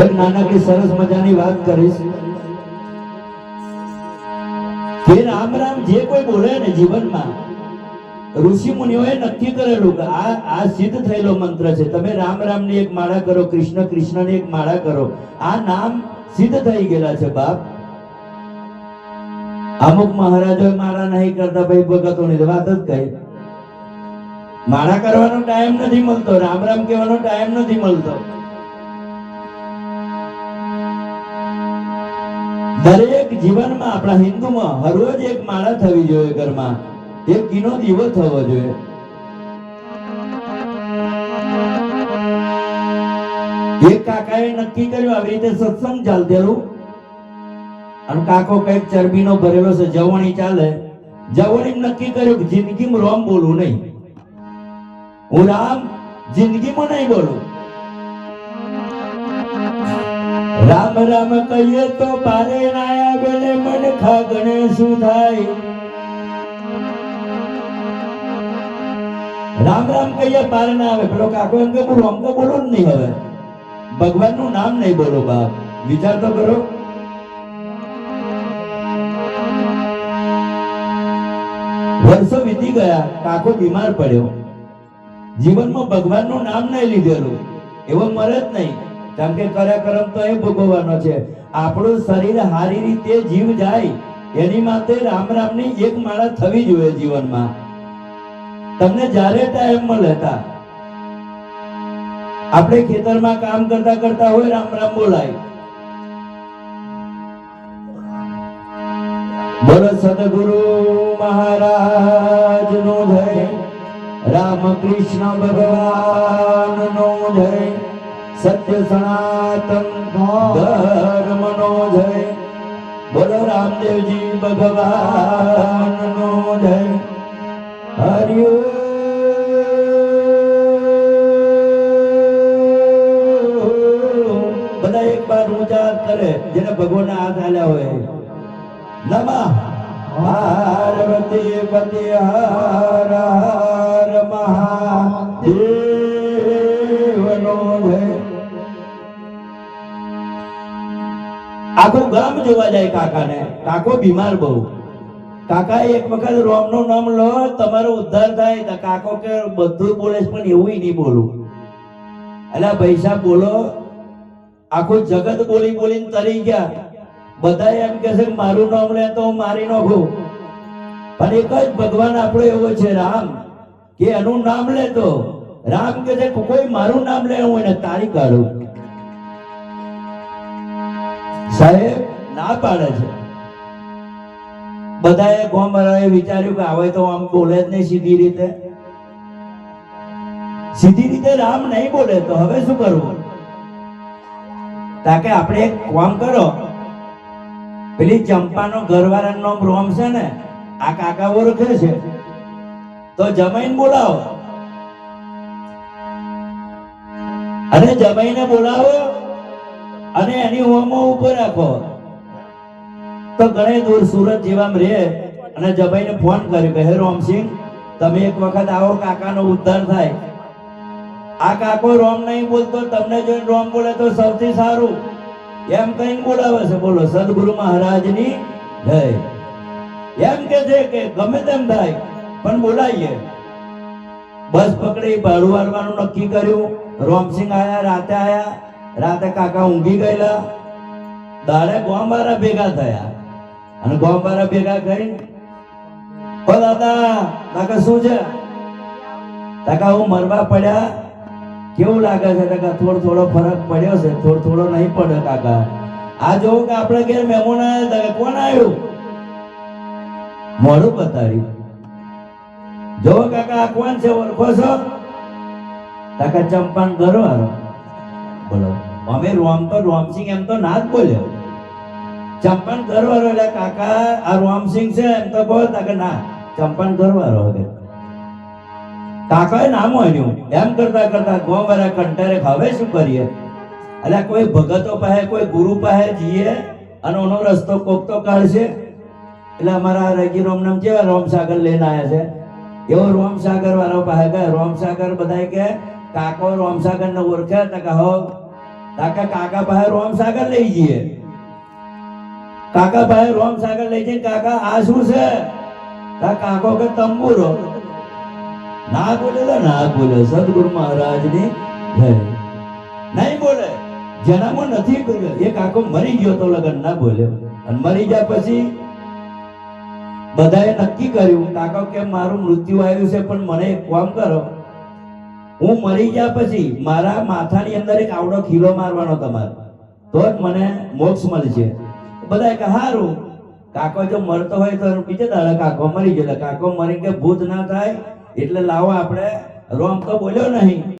એક નાનકડી સરસ મજાની વાત કરીશ. કે રામ રામ જે કોઈ બોલે ને જીવનમાં, ઋષિ મુનિઓએ નક્કી કરેલું કે આ આ સિદ્ધ થયેલો મંત્ર છે. તમે રામ રામ એક માળા કરો, કૃષ્ણ કૃષ્ણ એક માળા કરો. આ નામ સિદ્ધ થઈ ગયેલા છે બાપ. અમુક મહારાજો માળા નહીં કરતા, ભાઈ ભગતો ની વાત જ કઈ માળા કરવાનો ટાઈમ નથી મળતો, રામ રામ કહેવાનો ટાઈમ નથી મળતો. દરેક જીવનમાં આપણા હિન્દુમાં હરરોજ એક માળા થવી જોઈએ ઘરમાં. એક કિનો દીવો થવો જોઈએ. એક કાકાએ નક્કી કર્યું આવી રીતે સત્સંગ ચાલતેલું. અને કાકો કંઈક ચરબીનો ભરેલો છે, જવણી ચાલે. જવણી નક્કી કર્યું કે જિંદગીમાં રોમ બોલવું નહીં. હું રામ, જિંદગીમાં નહીં બોલું. રામ રામ કહીએ તો પારે નાયા ગણે મન ખાગણે શું થાય? રામ રામ કહીએ, પાર ના આવે. પેલો કાકો એમ કે બોલો તો બોલું જ નહીં હવે. ભગવાનનું નામ નહીં બોલો, બાપ. વિચાર તો કરો. વર્ષો વીતી ગયા, કાકો બીમાર પડ્યો. જીવનમાં ભગવાનનું નામ નહીં લીધેલું. એવો મરે જ નહીં. કેમ કે કરમ તો એ ભોગવવાનો છે. આપણું શરીર સારી રીતે જીવ જાય, એની માટે રામ રામની એક માળા થવી જોઈએ જીવનમાં. તમને જ્યારે ટાઈમ મળે તા. આપણે ખેતરમાં કામ કરતા કરતા હોય રામ રામ બોલાય. બોલો સદગુરુ મહારાજ નો જય. રામકૃષ્ણ ભગવાન નો જય. સત્ય સનાતન ધર્મનો જય. બોલો રામદેવજી ભગવાનનો જય. હરિયો બધા એક બાર ઊંચા કરે, જેને ભગવાન હાથ આલ્યા હોય. નમઃ. પાર્વતી પતિ હર હર મહાદેવનો આખું ગામ જોવા જાય કાકાને. કાકો બીમાર બહુ. કાકા એક વખત રોમનું નામ લો, તમારો ઉદ્ધાર થાય તો કાકો કે બધું બોલે પણ એવું નહીં બોલું. એટલે પૈસા બોલો. આખું જગત બોલી બોલીને તરી ગયા. બધા એમ કે છે મારું નામ લે તો મારી નાખું. પણ એક જ ભગવાન આપણો એવો છે, રામ, કે એનું નામ લે તો. રામ કે છે કોઈ મારું નામ લે, હું એને તારી કાઢું. સાહેબ, ના પાડે છે. બધાએ ગોમરાએ વિચાર્યું કે હવે તો આમ બોલે જ નહીં સીધી રીતે. સીધી રીતે રામ નહીં બોલે તો હવે શું કરવું? તાકે આપણે એક કામ કરો. પેલી ચંપાનો ઘરવાળાનો રોમ છે ને, આ કાકા ઓળખે છે. તો જમાઈને બોલાવો. અને જમાઈને બોલાવો. અને એની હોમો ઉપર રાખો. તો ઘણે દૂર સુરત જેવામ રહે અને જમાઈને ફોન કર્યો કે, હે રોમસિંહ, તમે એક વખત આવો, કાકાનો ઉદ્ધાર થાય. આ કાકો રોમ નહીં બોલતો, તમને જોઈને રોમ બોલે તો સૌથી સારું. એમ કહીને બોલાવે છે. બોલો, સદગુરુ મહારાજની જય. એમ કે છે કે ગમે તેમ થાય, પણ બોલાઈએ બસ પકડી ભાડું વાળવાનું નક્કી કર્યું. રોમસિંહ આયા, રાતે આયા. રાતે કાકા ઊંઘી ગયેલા. દાડે ગોંબારા ભેગા થયા. અને ગોંબારા ભેગા થઈ. ઓ દાદા, કાકા શું છે? કાકા, હું મરવા પડ્યા. કેવું લાગે છે કાકા? થોડો થોડો ફરક પડ્યો છે. થોડો થોડો નહીં પડ્યો કાકા. આ જોવું કે આપણે ઘેર મહેમાન આવ્યા કોણ આવ્યું? મોડું બતાડ્યું જો કાકા, આ કોણ છે? ઓળખો છો? કાકા, ચંપાન ઘરવાળો બોલો. અમે રોમ તો રોમસિંહ એમ તો ના જ બોલ્યો. ચંપાન ઘરવાળો એટલે કાકા, આ રોમસિંહ છે એમ તો બોલ કે ના ચંપાન ઘરવાળો કે કાકાએ નામ હોય એમ કરતા કરતા ગોમરા કંટારે હવે શું કરીએ? એટલે કોઈ ભગતો પાસે, કોઈ ગુરુ પાસે જઈએ અને ઓનો રસ્તો કોક તો કાઢશે. એટલે અમારા રગી રોમ નામ કેવા રોમસાગર લઈને આવ્યા છે? એવો રોમસાગર વાળો પાસે ગયા. રોમસાગર બધા કે, કાકો રોમસાગર ને ઓળખ્યા? હતા કે હો કાકા કાકા પાસે રોમ સાગર લઈ જઈએ કાકા પાસે રોમ સાગર લઈ જઈને કાકા આ શું છે તા કાકો કે તંબુરો ના બોલે તો ના બોલે સદગુરુ મહારાજની જય નહીં બોલે જેનામાં નથી કર્યો એ કાકો મરી ગયો તો લગન ના બોલ્યો અને મરી ગયા પછી બધાએ નક્કી કર્યું કાકો કે મારું મૃત્યુ આવ્યું છે પણ મને એક કામ કરો હું મરી ગયા પછી મારા માથાની અંદર એક આવડો ખીલો મારવાનો તમારે. તો જ મને મોક્ષ મળશે. બધા કે હારું. કાકો જો મરતો હોય તો બીજે દાડે કાકો મરી ગયો કાકો મરી કે ભૂત ના થાય, એટલે લાવો આપણે રોમ તો બોલ્યો નહીં.